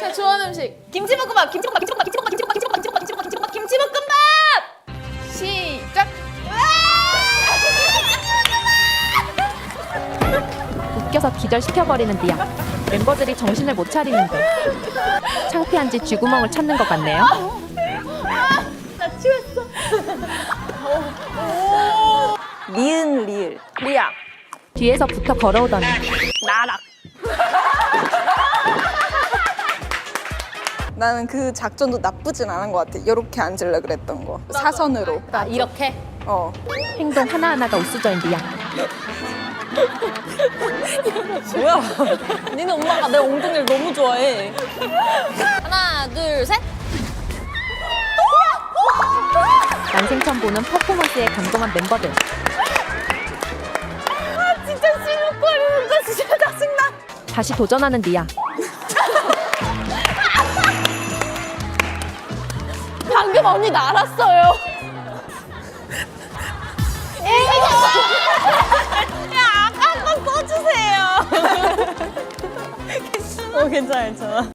자, 좋아하는 음식. 김치볶음밥, 김치볶음밥, 김치볶음밥, 김치볶음밥, 김치볶음밥, 김치볶음밥, 김치볶음밥, 김치볶음밥, 김치볶음밥. 시작. 웃겨서 기절시켜버리는 디아. 멤버들이 정신을 못 차리는데 창피한지 쥐구멍을 찾는 것 같네요. 니은 리을. 리아. 뒤에서 붙어 걸어오더니 나락. 나는 그 작전도 나쁘진 않은 것 같아. 이렇게 앉으려 그랬던 거. 사선으로. 아, 이렇게? 어. 행동 하나하나가 우수저인 디아. 뭐야? 니네 엄마가 내 엉덩이를 너무 좋아해. 하나, 둘, 셋. 난생 처음 보는 퍼포먼스에 감동한 멤버들. 진짜 실룩거리는데 진짜 짜증나. 다시 도전하는 디아. 방금 언니 날았어요. 야, 아까 한 번 써주세요. 괜찮아. 어, 괜찮아, 괜찮아.